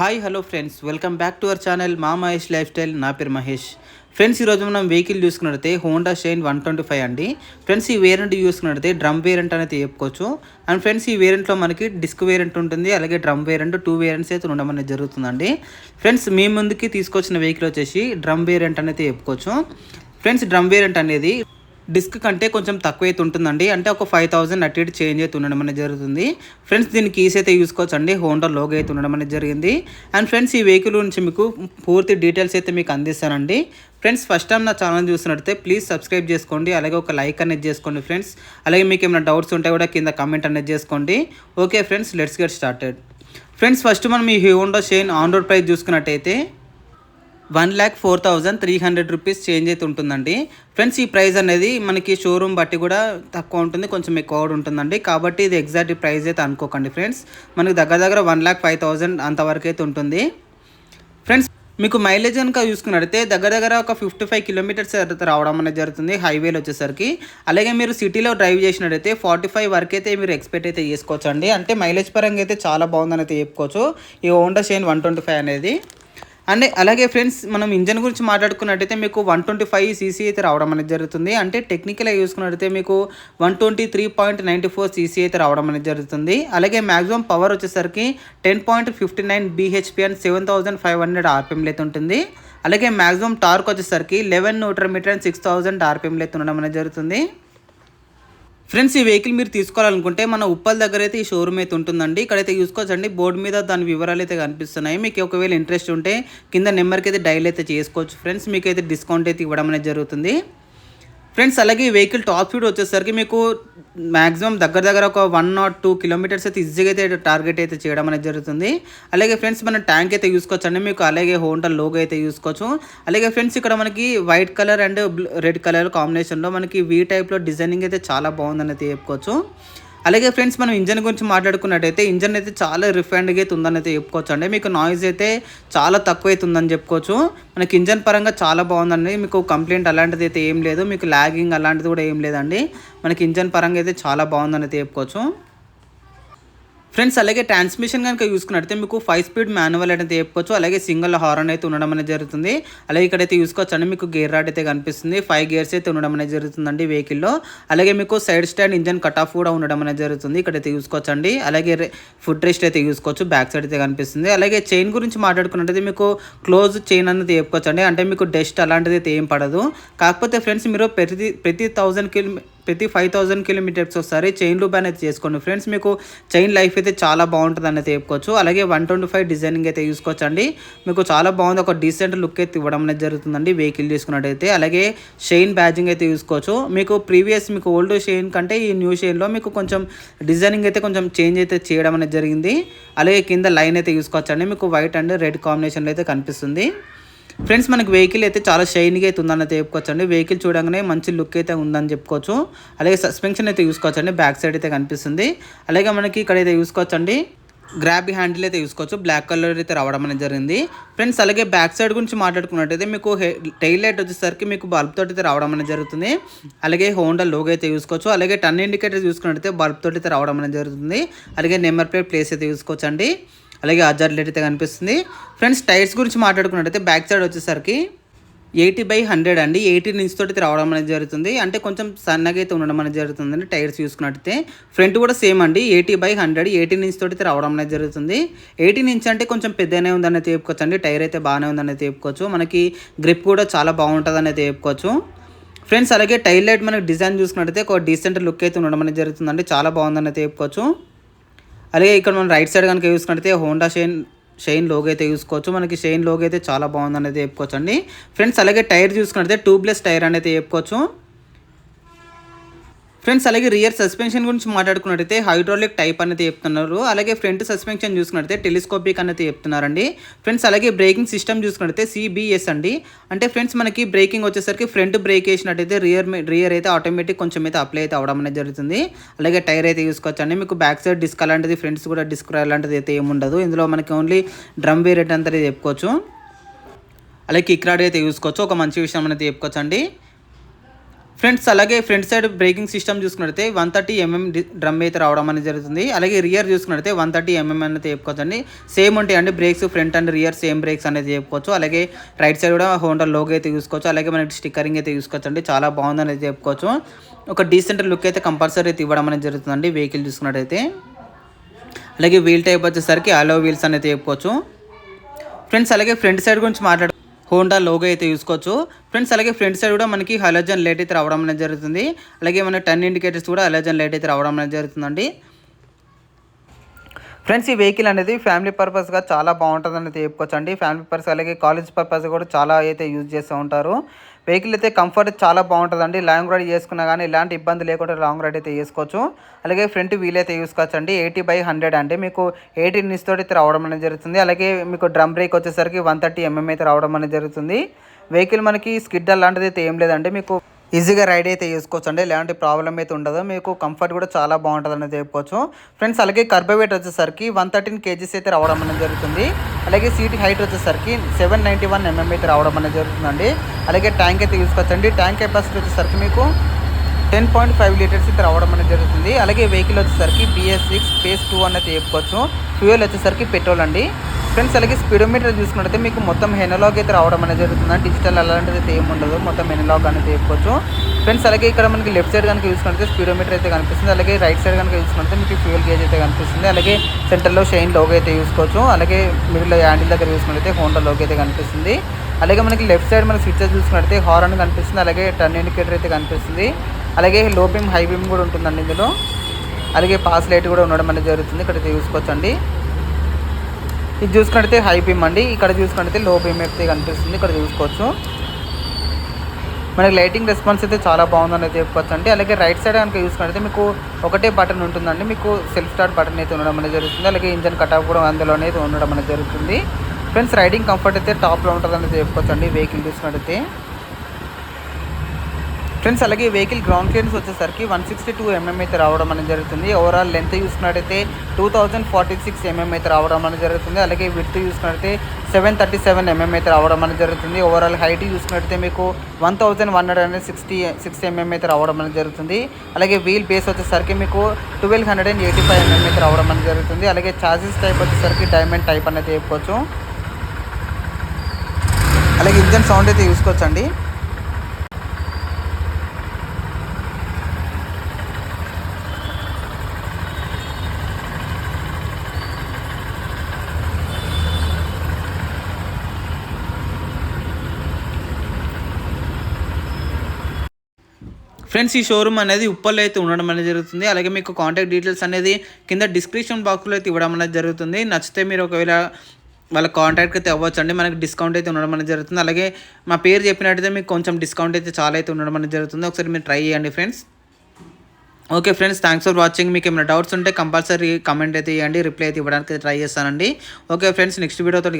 Hi hello friends. Welcome back to our channel మా Mahesh life style. నా పేరు Mahesh. Friends ఈరోజు మనం వెహికల్ చూసుకున్నట్టయితే Honda Shine one twenty five అండి. ఫ్రెండ్స్ ఈ వేరియంట్ చూసుకున్నట్టయితే డ్రమ్ వేరియంట్ అనేది చెప్పుకోవచ్చు. అండ్ ఫ్రెండ్స్ ఈ వేరియంట్లో మనకి డిస్క్ వేరియంట్ ఉంటుంది. అలాగే డ్రమ్ వేరియంట్ టూ వేరియంట్స్ అయితే ఉండడం అనేది జరుగుతుందండి. ఫ్రెండ్స్ మీ ముందుకి తీసుకొచ్చిన వెహికల్ వచ్చేసి డ్రమ్ వేరియంట్ అనేది చెప్పుకోవచ్చు. ఫ్రెండ్స్ డ్రమ్ వేరియంట్ అనేది డిస్క్ కంటే కొంచెం తక్కువ అయితే ఉంటుందండి అంటే ఒక ఫైవ్ థౌసండ్ అటు ఇటు చేంజ్ అయితే ఉండడం అనేది జరుగుతుంది. ఫ్రెండ్స్ దీని కీస్ అయితే చూసుకోవచ్చు అండి. హోండా లోగో అయితే ఉండడం అనేది జరిగింది. అండ్ ఫ్రెండ్స్ ఈ వెహికల్ గురించి మీకు పూర్తి డీటెయిల్స్ అయితే మీకు అందిస్తానండి. ఫ్రెండ్స్ ఫస్ట్ టైం నా ఛానల్ చూసినట్టయితే ప్లీజ్ సబ్స్క్రైబ్ చేసుకోండి. అలాగే ఒక లైక్ అనేది చేసుకోండి ఫ్రెండ్స్. అలాగే మీకు ఏమైనా డౌట్స్ ఉంటే కూడా కింద కమెంట్ అనేది చేసుకోండి. Okay friends let's get started. Friends first మనం ఈ Honda Shine on road price చూసుకున్నట్టయితే one lakh four thousand three hundred rupees change అయితే ఉంటుందండి. ఫ్రెండ్స్ ఈ ప్రైస్ అనేది మనకి షోరూమ్ బట్టి కూడా తక్కువ ఉంటుంది కొంచెం ఎక్కువ కూడా ఉంటుందండి. కాబట్టి ఇది ఎగ్జాక్ట్ ప్రైస్ అయితే అనుకోకండి ఫ్రెండ్స్. మనకి దగ్గర దగ్గర వన్ ల్యాక్ ఫైవ్ థౌజండ్ అంతవరకు అయితే ఉంటుంది. ఫ్రెండ్స్ మీకు మైలేజ్ కనుక చూసుకున్నట్టయితే దగ్గర దగ్గర ఒక ఫిఫ్టీ ఫైవ్ కిలోమీటర్స్ రావడం అనేది జరుగుతుంది హైవేలో వచ్చేసరికి. అలాగే మీరు సిటీలో డ్రైవ్ చేసినట్టయితే ఫార్టీ ఫైవ్ వరకు అయితే మీరు ఎక్స్పెక్ట్ అయితే చేసుకోవచ్చు అండి అంటే మైలేజ్ పరంగా అయితే చాలా బాగుందని అయితే చెప్పుకోవచ్చు. ఈ Honda Shine one twenty five అనేది. అండ్ అలాగే ఫ్రెండ్స్ మనం ఇంజన్ గురించి మాట్లాడుకున్నట్టయితే మీకు వన్ ట్వంటీ ఫైవ్ సీసీ అయితే రావడం అనేది జరుగుతుంది. అంటే టెక్నికల్గా చూసుకున్నట్టయితే మీకు one twenty three point ninety four cc అయితే రావడం అనేది జరుగుతుంది. అలాగే మ్యాక్సిమం పవర్ వచ్చేసరికి ten point fifty nine BHP and seven thousand five hundred ఆర్పిఎంలు అయితే ఉంటుంది. అలాగే మ్యాక్సిమం టార్క్ వచ్చేసరికి eleven newton metre and six thousand ఆర్పిఎంలు అయితే ఉండడం అనేది జరుగుతుంది. ఫ్రెండ్స్ ఈ వెహికల్ మీరు తీసుకోవాలనుకుంటే మన ఉప్పల్ దగ్గర అయితే ఈ షోరూమ్ అయితే ఉంటుందండి. ఇక్కడైతే చూసుకోవచ్చండి బోర్డు మీద దాని వివరాలు అయితే కనిపిస్తున్నాయి. మీకు ఒకవేళ ఇంట్రెస్ట్ ఉంటే కింద నెంబర్కి అయితే డైల్ అయితే చేసుకోవచ్చు ఫ్రెండ్స్. మీకు అయితే డిస్కౌంట్ అయితే ఇవ్వడం అనేది జరుగుతుంది. ఫ్రెండ్స్ అలాగే ఈ వెహికల్ టాప్ స్పీడ్ వచ్చేసరికి మీకు మ్యాక్సిమం దగ్గర దగ్గర ఒక వన్ నాట్ టూ కిలోమీటర్స్ అయితే ఈజీగా అయితే టార్గెట్ అయితే చేయడం అనేది జరుగుతుంది. అలాగే ఫ్రెండ్స్ మన ట్యాంక్ అయితే చూసుకోవచ్చు అండి మీకు అలాగే హోండా లోగో అయితే చూసుకోవచ్చు అలాగే ఫ్రెండ్స్ ఇక్కడ మనకి white colour and red colour కాంబినేషన్లో మనకి వీ టైప్లో డిజైనింగ్ అయితే చాలా బాగుందని అయితే చెప్పుకోవచ్చు. అలాగే ఫ్రెండ్స్ మనం ఇంజన్ గురించి మాట్లాడుకున్నట్టయితే ఇంజన్ అయితే చాలా రిఫైన్డ్గా అయితే ఉందని అయితే చెప్పుకోవచ్చు. అండి మీకు నాయిస్ అయితే చాలా తక్కువ అయితే ఉందని చెప్పుకోవచ్చు. మనకి ఇంజన్ పరంగా చాలా బాగుందండి. మీకు కంప్లైంట్ అలాంటిది అయితే ఏం లేదు. మీకు లాగింగ్ అలాంటిది కూడా ఏం లేదండి. మనకి ఇంజన్ పరంగా అయితే చాలా బాగుందని అయితే చెప్పుకోవచ్చు. ఫ్రెండ్స్ అలాగే ట్రాన్స్మిషన్ కనుక చూసుకున్నట్టయితే మీకు ఫైవ్ స్పీడ్ మాన్యువల్ అయితే చెప్పుకోవచ్చు అలాగే సింగిల్ హార్న్ అయితే ఉండడం అనేది జరుగుతుంది. అలాగే ఇక్కడైతే చూసుకోవచ్చు అండి మీకు గేర్ రాడ్ అయితే కనిపిస్తుంది. ఫైవ్ గేర్స్ అయితే ఉండడం అనేది జరుగుతుందండి వెహికల్లో అలాగే మీకు side stand engine cut off కూడా ఉండడం అనేది జరుగుతుంది. ఇక్కడైతే చూసుకోవచ్చు అండి అలాగే ఫుడ్ రెస్ట్ అయితే చూసుకోవచ్చు బ్యాక్ సైడ్ అయితే కనిపిస్తుంది. అలాగే చైన్ గురించి మాట్లాడుకున్నట్టయితే మీకు క్లోజ్ చైన్ అనేది చెప్పుకోవచ్చు అండి అంటే మీకు డస్ట్ అలాంటిది అయితే ఏం పడదు. కాకపోతే ఫ్రెండ్స్ మీరు ప్రతి ప్రతి థౌజండ్ కిలోమీటర్ ప్రతి ఫైవ్ థౌసండ్ కిలోమీటర్స్ ఒకసారి చైన్ లూప్ అనేది చేసుకోండి. ఫ్రెండ్స్ మీకు చైన్ లైఫ్ అయితే చాలా బాగుంటుంది అనేది చెప్పుకోవచ్చు. అలాగే వన్ ట్వంటీ ఫైవ్ డిజైనింగ్ అయితే చూసుకోవచ్చు అండి మీకు చాలా బాగుంది. ఒక డీసెంట్ లుక్ అయితే ఇవ్వడం అనేది జరుగుతుందండి వెహికల్ తీసుకున్నట్టయితే. అలాగే షైన్ బ్యాజింగ్ అయితే చూసుకోవచ్చు మీకు ప్రీవియస్ మీకు ఓల్డ్ షైన్ కంటే ఈ న్యూ షైన్లో మీకు కొంచెం డిజైనింగ్ అయితే కొంచెం చేంజ్ అయితే చేయడం అనేది జరిగింది. అలాగే కింద లైన్ అయితే చూసుకోవచ్చు అండి మీకు వైట్ అండ్ రెడ్ కాంబినేషన్లో అయితే కనిపిస్తుంది. ఫ్రెండ్స్ మనకి వెహికల్ అయితే చాలా షైన్గా అయితే ఉందని చెప్పుకోవచ్చు అండి వెహికల్ చూడగానే మంచి లుక్ అయితే ఉందని చెప్పుకోవచ్చు. అలాగే సస్పెన్షన్ అయితే చూసుకోవచ్చు అండి బ్యాక్ సైడ్ అయితే కనిపిస్తుంది. అలాగే మనకి ఇక్కడ అయితే చూసుకోవచ్చు అండి గ్రాబ్ హ్యాండిల్ అయితే చూసుకోవచ్చు బ్లాక్ కలర్ అయితే రావడం అనేది జరిగింది. ఫ్రెండ్స్ అలాగే బ్యాక్ సైడ్ గురించి మాట్లాడుకున్నట్టయితే మీకు టైల్ లైట్ వచ్చేసరికి మీకు బల్బ్ తోటి అయితే రావడం అనేది జరుగుతుంది. అలాగే హోండా లోగో అయితే చూసుకోవచ్చు అలాగే టర్న్ ఇండికేటర్ చూసుకున్నట్టయితే బల్బ్ తోటి అయితే రావడం అనేది జరుగుతుంది. అలాగే నెంబర్ ప్లేట్ ప్లేస్ అయితే చూసుకోవచ్చు అండి అలాగే అజార్ లైట్ అయితే కనిపిస్తుంది. ఫ్రెండ్స్ టైర్స్ గురించి మాట్లాడుకున్నట్టయితే బ్యాక్ సైడ్ వచ్చేసరికి ఎయిటీ బై హండ్రెడ్ అండి. ఎయిటీ ఇంచ్ తోటి రావడం అనేది జరుగుతుంది. అంటే కొంచెం సన్నగా అయితే ఉండడం అనేది జరుగుతుంది అండి టైర్స్ చూసుకున్నట్టయితే. ఫ్రంట్ కూడా సేమ్ అండి. Eighty by hundred eighteen inch తోటి రావడం అనేది జరుగుతుంది. ఎయిటీన్ ఇంచ్ అంటే కొంచెం పెద్దనే ఉందని చెప్పుకోవచ్చు అండి. టైర్ అయితే బాగానే ఉందని చెప్పుకోవచ్చు. మనకి గ్రిప్ కూడా చాలా బాగుంటుంది అనేది చెప్పుకోవచ్చు. ఫ్రెండ్స్ అలాగే టైర్ లైట్ మనకి డిజైన్ చూసుకున్నట్టయితే ఒక డీసెంట్ లుక్ అయితే ఉండడం అనేది జరుగుతుందండి. చాలా బాగుందని చెప్పుకోవచ్చు. అలాగే ఇక్కడ మనం రైట్ సైడ్ కనుక చూసుకుంటే హోండా షైన్ షైన్ లోగో అయితే చూసుకోవచ్చు. మనకి షైన్ లోగో అయితే చాలా బాగుంది అనేది చెప్పుకోవచ్చు అండి ఫ్రెండ్స్ అలాగే టైర్ చూసుకుంటే ట్యూబ్లెస్ టైర్ అనేది చెప్పుకోవచ్చు. ఫ్రెండ్స్ అలాగే రియర్ సస్పెన్షన్ గురించి మాట్లాడుకున్నట్టయితే హైడ్రాలిక్ టైప్ అనేది చెప్తున్నారు. అలాగే ఫ్రంట్ సస్పెన్షన్ చూసుకున్నట్టయితే టెలిస్కోపిక్ అనేది చెప్తున్నారండి. ఫ్రెండ్స్ అలాగే బ్రేకింగ్ సిస్టమ్ చూసుకున్నట్టయితే సిబిఎస్ అండి. అంటే ఫ్రెండ్స్ మనకి బ్రేకింగ్ వచ్చేసరికి ఫ్రంట్ బ్రేక్ వేసినట్టయితే రియర్ రియర్ అయితే ఆటోమేటిక్ కొంచెం అయితే అప్లై అయితే అవడం అనేది జరుగుతుంది. అలాగే టైర్ అయితే చూసుకోవచ్చు అండి మీకు బ్యాక్ సైడ్ డిస్క్ అలాంటిది ఫ్రంట్స్ కూడా డిస్క్ అలాంటిది అయితే ఏముండదు ఇందులో మనకి ఓన్లీ డ్రమ్ వేరియట్ అంతా చెప్పుకోవచ్చు. అలాగే కిక్ రాడ్ అయితే చూసుకోవచ్చు. ఒక మంచి విషయం అనేది చెప్పుకోవచ్చు అండి ఫ్రంట్స్ అలాగే ఫ్రంట్ సైడ్ బ్రేకింగ్ సిస్టమ్ చూసుకున్నట్టే వన్ థర్టీ ఎంఎం డ్రమ్ అయితే రావడం అనేది జరుగుతుంది. అలాగే రియర్ చూసుకున్నట్టే వన్ థర్టీ ఎంఎం అనేది చెప్పుకోవచ్చండి. సేమ్ ఉంటాయి అండి brakes front and rear same brakes అనేది చెప్పుకోవచ్చు. అలాగే రైట్ సైడ్ కూడా హోండా లోగో అయితే చూసుకోవచ్చు. అలాగే మనకి స్టిక్కరింగ్ అయితే చూసుకోవచ్చు అండి చాలా బాగుంది అనేది చెప్పుకోవచ్చు. ఒక డీసెంట్ లుక్ అయితే కంపల్సరీ అయితే ఇవ్వడం అనేది జరుగుతుందండి వెహికల్ చూసుకున్నట్టయితే. అలాగే వీల్ టైప్ వచ్చేసరికి అలో వీల్స్ అనేది చెప్పుకోవచ్చు. ఫ్రెండ్స్ అలాగే ఫ్రంట్ సైడ్ గురించి మాట్లాడు హోండా లోగో అయితే చూసుకోవచ్చు ఫ్రెండ్స్ అలాగే ఫ్రంట్ సైడ్ కూడా మనకి హలోజన్ లైట్ అయితే రావడం అనేది జరుగుతుంది. అలాగే మన టర్న్ ఇండికేటర్స్ కూడా హలోజన్ లైట్ అయితే రావడం అనేది జరుగుతుందండి. ఫ్రెండ్స్ ఈ వెహికల్ అనేది ఫ్యామిలీ పర్పస్గా చాలా బాగుంటుందని చెప్పుకోవచ్చు అండి ఫ్యామిలీ పర్పస్ అలాగే కాలేజ్ పర్పస్ కూడా చాలా అయితే యూజ్ చేస్తూ ఉంటారు. వెహికల్ అయితే కంఫర్ట్ చాలా బాగుంటుందండి. లాంగ్ రైడ్ చేసుకున్నా కానీ ఇలాంటి ఇబ్బంది లేకుండా లాంగ్ రైడ్ అయితే చేసుకోవచ్చు. అలాగే ఫ్రంట్ వీల్ అయితే చూసుకోవచ్చు అండి. ఎయిటీ బై హండ్రెడ్ అండి మీకు ఎయిటీ నిస్ తోటి అయితే రావడం అనేది జరుగుతుంది. అలాగే మీకు డ్రమ్ బ్రేక్ వచ్చేసరికి వన్ థర్టీ ఎంఎం అయితే రావడం అనేది జరుగుతుంది. వెహికల్ మనకి స్కిడ్ అలాంటిది అయితే ఏం లేదండి. మీకు ఈజీగా రైడ్ అయితే చేసుకోవచ్చు అండి ఎలాంటి ప్రాబ్లం అయితే ఉండదు. మీకు కంఫర్ట్ కూడా చాలా బాగుంటుంది అనేది చెప్పుకోవచ్చు. ఫ్రెండ్స్ అలాగే కర్బోవేట్ వచ్చేసరికి వన్ థర్టీన్ కేజీస్ అయితే రావడం అనేది జరుగుతుంది. అలాగే సీట్ హైట్ వచ్చేసరికి సెవెన్ నైంటీ వన్ ఎంఎం అయితే రావడం అనేది జరుగుతుందండి. అలాగే ట్యాంక్ అయితే చూసుకోవచ్చండి ట్యాంక్ కెపాసిటీ వచ్చేసరికి మీకు టెన్ పాయింట్ ఫైవ్ లీటర్స్ అయితే రావడం అనేది జరుగుతుంది. అలాగే వెహికల్ వచ్చేసరికి బిఎస్ సిక్స్ ఫేస్ టూ అనేది చెప్పుకోవచ్చు. ఫ్యూయల్ వచ్చేసరికి పెట్రోల్ అండి. ఫ్రెండ్స్ అలాగే స్పీడోమీటర్ చూసుకున్నట్టయితే మీకు మొత్తం హెనలాగ్ అయితే రావడం అనేది జరుగుతుంది. డిజిటల్ అలాంటిది అయితే ఏమి ఉండదు. మొత్తం హెనలాగ్ అనేది చెప్పుకోవచ్చు ఫ్రెండ్స్ అలాగే ఇక్కడ మనకి లెఫ్ట్ సైడ్ కనుక చూసుకుంటే స్పీడోమీటర్ అయితే కనిపిస్తుంది. అలాగే రైట్ సైడ్ కనుక చూసుకుంటే మీకు ఫ్యూల్ గేజ్ అయితే కనిపిస్తుంది. అలాగే సెంటర్లో షైన్ లోగో అయితే చూసుకోవచ్చు అలాగే మిడిల్లో హ్యాండిల్ దగ్గర చూసుకుంటే హోండా లోగో అయితే కనిపిస్తుంది. అలాగే మనకి లెఫ్ట్ సైడ్ మనకి స్విచ్చెస్ చూసుకున్నట్లయితే హార్న్ కనిపిస్తుంది. అలాగే టర్న్ ఇండికేటర్ అయితే కనిపిస్తుంది. అలాగే లో బీమ్ హై బీమ్ కూడా ఉంటుందండి ఇందులో. అలాగే పాస్ లైట్ కూడా ఉండడం అనేది జరుగుతుంది. ఇక్కడ చూసుకోవచ్చు అండి ఇది చూసుకుంటే హై బీమ్ అండి. ఇక్కడ చూసుకుంటే లో బీమ్ అయితే కనిపిస్తుంది. ఇక్కడ చూసుకోవచ్చు. మనకి లైటింగ్ రెస్పాన్స్ అయితే చాలా బాగుందని చెప్పొచ్చు అండి అలాగే రైట్ సైడ్ కనుక చూసుకుంటే మీకు ఒకటే బటన్ ఉంటుందండి. మీకు సెల్ఫ్ స్టార్ట్ బటన్ అయితే ఉండడం అనేది జరుగుతుంది. అలాగే ఇంజన్ కటాఫ్ కూడా అందులో అనేది ఉండడం అనేది జరుగుతుంది. ఫ్రెండ్స్ రైడింగ్ కంఫర్ట్ అయితే టాప్లో ఉంటుందని చెప్పొచ్చు అండి వెహికల్ చూసుకున్నట్టయితే. ఫ్రెండ్స్ అలాగే వెహికల్ గ్రౌండ్ క్లియరెన్స్ వచ్చేసరికి వన్ సిక్స్టీ టూ ఎంఎం అయితే రావడం అనేది జరుగుతుంది. ఓవరాల్ లెంత్ చూసుకున్నట్టయితే two thousand forty six MM అయితే రావడం అనేది జరుగుతుంది. అలాగే విత్ చూసుకున్నట్టయితే సెవెన్ థర్టీ సెవెన్ ఎంఎం అయితే రావడం అనేది జరుగుతుంది. ఓవరాల్ హైట్ చూసుకున్నట్టయితే మీకు one thousand one hundred and sixty six mm అయితే రావడం అనేది జరుగుతుంది. అలాగే వీల్ బేస్ వచ్చేసరికి మీకు twelve hundred and eighty five mm అయితే రావడం అనేది జరుగుతుంది. అలాగే ఛార్జెస్ టైప్ వచ్చేసరికి డైమండ్ టైప్ అనేది చెప్పుకోవచ్చు. అలాగే ఇంజన్ సౌండ్ అయితే చూసుకోవచ్చండి ఫ్రెండ్స్ ఈ షోరూమ్ అనేది ఉప్పల్లో అయితే ఉండడం అనేది జరుగుతుంది. అలాగే మీకు కాంటాక్ట్ డీటెయిల్స్ అనేది కింద డిస్క్రిప్షన్ బాక్స్లో అయితే ఇవ్వడం అనేది జరుగుతుంది. నచ్చితే మీరు ఒకవేళ వాళ్ళ కాంటాక్ట్ అయితే అవ్వచ్చండి. మనకి డిస్కౌంట్ అయితే ఉండడం అనేది జరుగుతుంది. అలాగే మా పేరు చెప్పినట్టయితే మీకు కొంచెం డిస్కౌంట్ అయితే చాలా అయితే ఉండడం అనేది జరుగుతుంది. ఒకసారి మీరు ట్రై చేయండి friends. Okay friends thanks for watching మీకు ఏమైనా డౌట్స్ ఉంటే కంపల్సరీ కమెంట్ అయితే ఇవ్వండి రిప్లై అయితే ఇవ్వడానికి ట్రై చేస్తానండి. ఓకే ఫ్రెండ్స్ నెక్స్ట్ వీడియోతో